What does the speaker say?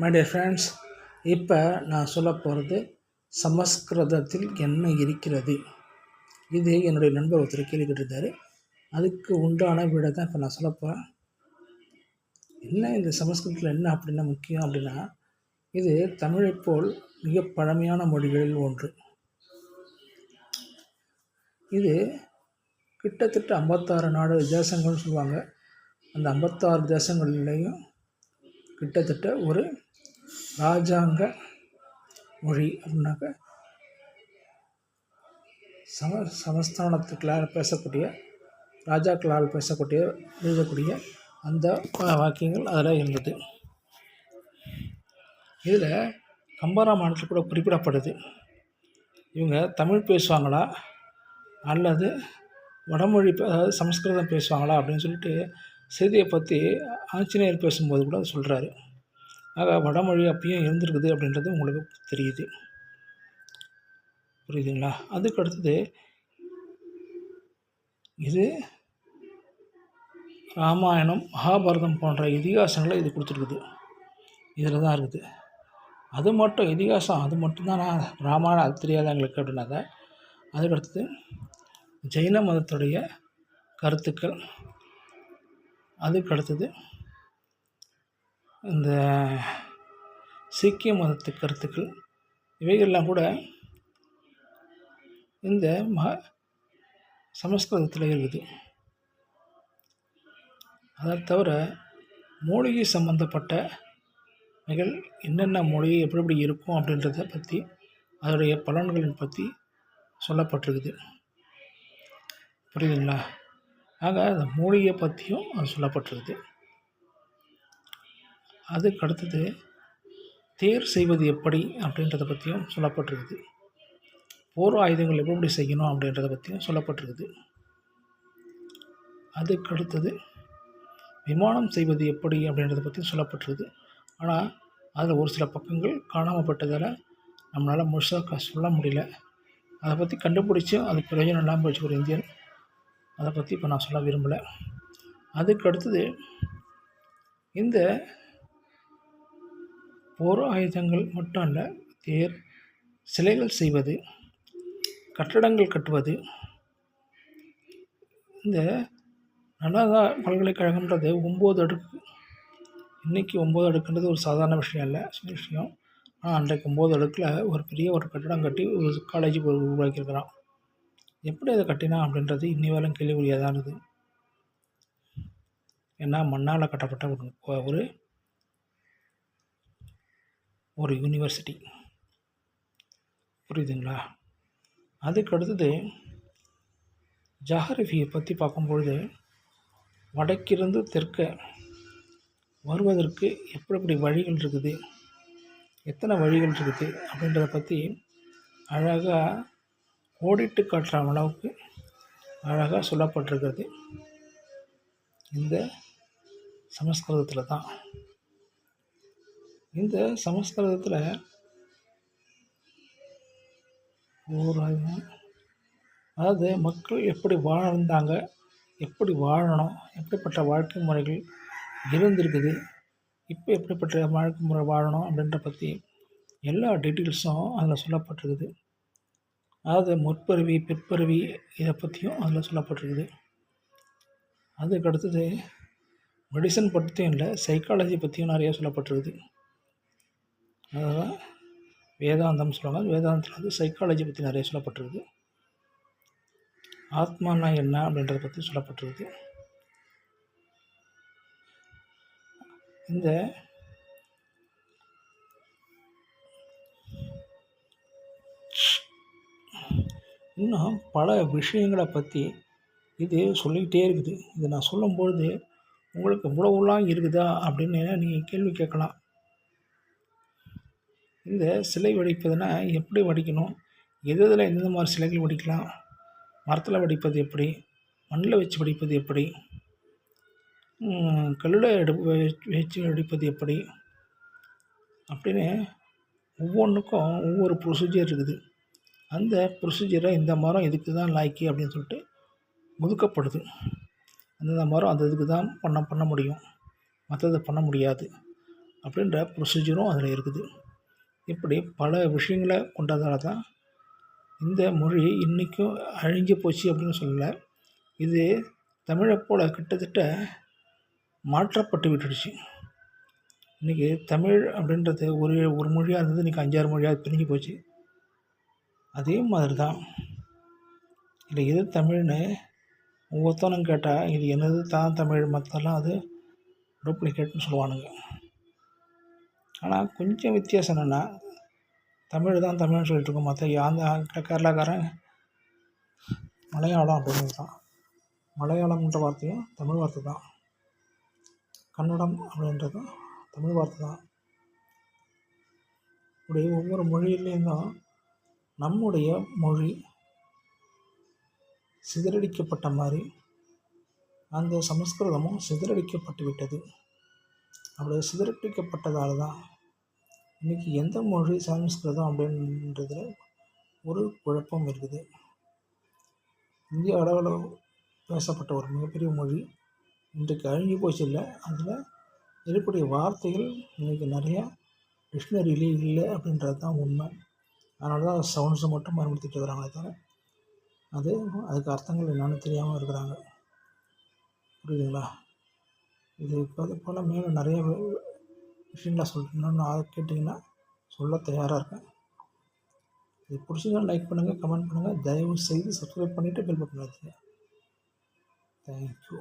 My dear friends இப்போ நான் சொல்ல போகிறது சமஸ்கிருதத்தில் என்ன இருக்கிறது? இது என்னுடைய நண்பர் ஒருத்தர் கேள்வி கேட்டிருந்தாரு. அதுக்கு உண்டான விட தான் இப்போ நான் சொல்ல போகிறேன் என்ன இந்த சமஸ்கிருதத்தில் என்ன அப்படின்னா முக்கியம் அப்படின்னா இது தமிழை போல் மிக பழமையான மொழிகளில் ஒன்று. இது கிட்டத்தட்ட ஐம்பத்தாறு நாடு தேசங்கள்னு சொல்லுவாங்க. அந்த ஐம்பத்தாறு தேசங்கள்லேயும் கிட்டத்தட்ட ஒரு ராஜாங்க மொழி அப்படின்னாக்க சம சமஸ்தானத்துக்களால் பேசக்கூடிய ராஜாக்களால் பேசக்கூடிய எழுதக்கூடிய அந்த வாக்கியங்கள் அதில் இருந்தது. இதில் கம்பராமாயணத்தில் கூட குறிப்பிடப்படுது. இவங்க தமிழ் பேசுவாங்களா? அல்லது வடமொழி அதாவது சமஸ்கிருதம் பேசுவாங்களா? அப்படின்னு சொல்லிட்டு செய்தியை பற்றி ஆஞ்சநேயர் பேசும்போது கூட சொல்கிறாரு ஆக வடமொழி அப்பயும் இருந்திருக்குது அப்படின்றது உங்களுக்கு தெரியுது. புரியுதுங்களா? அதுக்கு அடுத்தது இது ராமாயணம் மகாபாரதம் போன்ற இதிகாசங்களை இது கொடுத்துருக்குது. இதில் தான் இருக்குது. அது மட்டும் இதிகாசம் அது மட்டும்தான் நான் ராமாயணம் அது தெரியாத எங்களுக்கு அப்படின்னாத அதுக்கடுத்தது ஜெயின மதத்துடைய கருத்துக்கள். அதுக்கடுத்தது இந்த சீக்கிய மதத்து கருத்துக்கள் இவைகள்லாம் கூட இந்த ம சமஸ்கிருதத்தில் இருக்குது. அதை தவிர மூலிகை சம்மந்தப்பட்ட நிகழ் என்னென்ன மொழி எப்படி எப்படி இருக்கும் அப்படின்றத பற்றி அதனுடைய பலன்களின் பற்றி சொல்லப்பட்டிருக்குது. புரியுதுங்களா? ஆக அந்த மூலிகை பற்றியும் அது சொல்லப்பட்டிருக்குது. அதுக்கு அடுத்தது தேர் செய்வது எப்படி அப்படின்றத பற்றியும் சொல்லப்பட்டிருக்குது. போர் ஆயுதங்கள் எப்படி செய்யணும் அப்படின்றத பற்றியும் சொல்லப்பட்டிருக்குது. அதுக்கு அடுத்தது விமானம் செய்வது எப்படி அப்படின்றத பற்றியும் சொல்லப்பட்டிருக்குது. ஆனால் அதில் ஒரு சில பக்கங்கள் காணாமப்பட்டதால் நம்மளால் முழுசாக சொல்ல முடியல. அதை பற்றி கண்டுபிடிச்சும் அது பிரயோஜனம் இல்லாமல் போச்சு ஒரு இந்தியன். அதை பற்றி இப்போ நான் சொல்ல விரும்பலை. அதுக்கு அடுத்தது இந்த போர் ஆயுதங்கள் மட்டும் அல்ல தேர் சிலைகள் செய்வது கட்டடங்கள் கட்டுவது. இந்த நலதா பல்கலைக்கழகன்றது ஒம்பது அடுக்கு இன்றைக்கி ஒம்பது அடுக்குன்றது ஒரு சாதாரண விஷயம் இல்லை சின்ன விஷயம். ஆனால் அன்றைக்கு ஒம்பது அடுக்கில் ஒரு பெரிய ஒரு கட்டடம் கட்டி ஒரு காலேஜ் உருவாக்கியிருக்கிறான். எப்படி அதை கட்டினா அப்படின்றது இன்னி வேலை கேள்விக்குறியாக தான் இருக்குது. ஏன்னா மண்ணால் கட்டப்பட்ட ஒரு ஒரு ஒரு யூனிவர்சிட்டி புரியுதுங்களா? அதுக்கு அடுத்தது ஜாகிரஃபியை பற்றி பார்க்கும்பொழுது வடக்கிருந்து தெற்க வருவதற்கு எப்படி எப்படி வழிகள் இருக்குது எத்தனை வழிகள் இருக்குது அப்படின்றத பற்றி அழகாக ஓடிட்டு காட்டுற அளவுக்கு அழகாக சொல்லப்பட்டிருக்கிறது. இந்த சமஸ்கிருதத்தில் தான். இந்த சமஸ்கிருதத்தில் ஒரு அதாவது மக்கள் எப்படி வாழ்ந்தாங்க எப்படி வாழணும் எப்படிப்பட்ட வாழ்க்கை முறைகள் இருந்திருக்குது இப்போ எப்படிப்பட்ட வாழ்க்கை முறை வாழணும் அப்படின்ற பற்றி எல்லா டீட்டெயில்ஸும் அதில் சொல்லப்பட்டிருக்குது. அதாவது முற்பருவி பிற்பருவி இதை பற்றியும் அதில் சொல்லப்பட்டிருக்குது. அதுக்கு அடுத்தது மெடிசன் பற்றியும் இல்லை சைக்காலஜி பற்றியும் நிறைய சொல்லப்பட்டிருக்குது. அதான் வேதாந்தம் சொல்லுவாங்க வேதாந்தத்தில் வந்து சைக்காலஜி பற்றி நிறைய சொல்லப்பட்டிருக்கு. ஆத்மானா என்ன அப்படின்றத பற்றி சொல்லப்பட்டிருக்கு. இந்த இன்னும் பல விஷயங்களை பற்றி இது சொல்லிக்கிட்டே இருக்குது. இதை நான் சொல்லும்பொழுது உங்களுக்கு இவ்வளவுலாம் இருக்குதா அப்படின்னு நீங்கள் கேள்வி கேட்கலாம். இந்த சிலை வடிப்பதுனா எப்படி வடிக்கணும்? எது எதில் எந்தெந்த மாதிரி சிலைகள் வடிக்கலாம்? மரத்தில் வடிப்பது எப்படி? மண்ணில் வச்சு வடிப்பது எப்படி? கல்லில் எடுப்பு வச்சு வடிப்பது எப்படி? அப்படின்னு ஒவ்வொன்றுக்கும் ஒவ்வொரு ப்ரொசீஜர் இருக்குது. அந்த ப்ரொசீஜரை இந்த மரம் இதுக்கு தான் லாய்க்கு அப்படின்னு சொல்லிட்டு ஒதுக்கப்படுது அந்தந்த மரம் அந்த இதுக்கு தான் பண்ண பண்ண முடியும். மற்றதை பண்ண முடியாது. அப்படின்ற ப்ரொசீஜரும் அதில் இருக்குது. இப்படி பல விஷயங்களை கொண்டதால தான் இந்த மொழி இன்றைக்கும் அழிஞ்சு போச்சு அப்படின்னு சொல்லலை. இது தமிழை போல் கிட்டத்தட்ட மாற்றப்பட்டு விட்டுடுச்சு. இன்றைக்கி தமிழ் அப்படின்றது ஒரு ஒரு மொழியாக இருந்தது இன்றைக்கி அஞ்சாறு மொழியாக பிரிஞ்சு போச்சு. அதே மாதிரி தான் இல்லை எது தமிழ்னு ஒவ்வொருத்தனும் கேட்டால் இது என்னது தான் தமிழ் மற்றெல்லாம் அது டூப்ளிகேட்னு சொல்லுவானுங்க. ஆனால் கொஞ்சம் வித்தியாசம் என்னென்னா தமிழ் தான் தமிழ்னு சொல்லிட்டு இருக்கோம் மற்ற அந்த கேரளாக்காரன் மலையாளம் அப்படின்னு தான். மலையாளம்ன்ற வார்த்தையும் தமிழ் வார்த்தை தான். கன்னடம் அப்படின்றதும் தமிழ் வார்த்தை தான். இப்படி ஒவ்வொரு மொழியிலேருந்தும் நம்முடைய மொழி சிதறடிக்கப்பட்ட மாதிரி அந்த சமஸ்கிருதமும் சிதறடிக்கப்பட்டு விட்டது. அப்படி சிதறடிக்கப்பட்டதால் தான் இன்றைக்கி எந்த மொழி சமஸ்கிருதம் அப்படின்றதுல ஒரு குழப்பம் இருக்குது. இந்திய அளவில் பேசப்பட்ட ஒரு மிகப்பெரிய மொழி இன்றைக்கு அழிஞ்சு போச்சு இல்லை அதில் இருக்கக்கூடிய வார்த்தைகள் இன்றைக்கி நிறையா டிக்ஷ்னரியிலே இல்லை அப்படின்றது தான் உண்மை. அதனால தான் சவுண்ட்ஸை மட்டும் பயன்படுத்திட்டு வராங்களே தவிர அது அதுக்கு அர்த்தங்கள் என்னென்னு தெரியாமல் இருக்கிறாங்க. புரியுதுங்களா? இது இப்போ போல் மேலும் நிறைய விஷயங்கள சொல்லணும்னு கேட்டிங்கன்னா சொல்ல தயாராக இருக்கேன். இது பிடிச்சிருந்தா லைக் பண்ணுங்கள் கமெண்ட் பண்ணுங்கள் தயவு செய்து சப்ஸ்கிரைப் பண்ணிவிட்டு பெல் பட்டன் வச்சுங்க தேங்க்யூ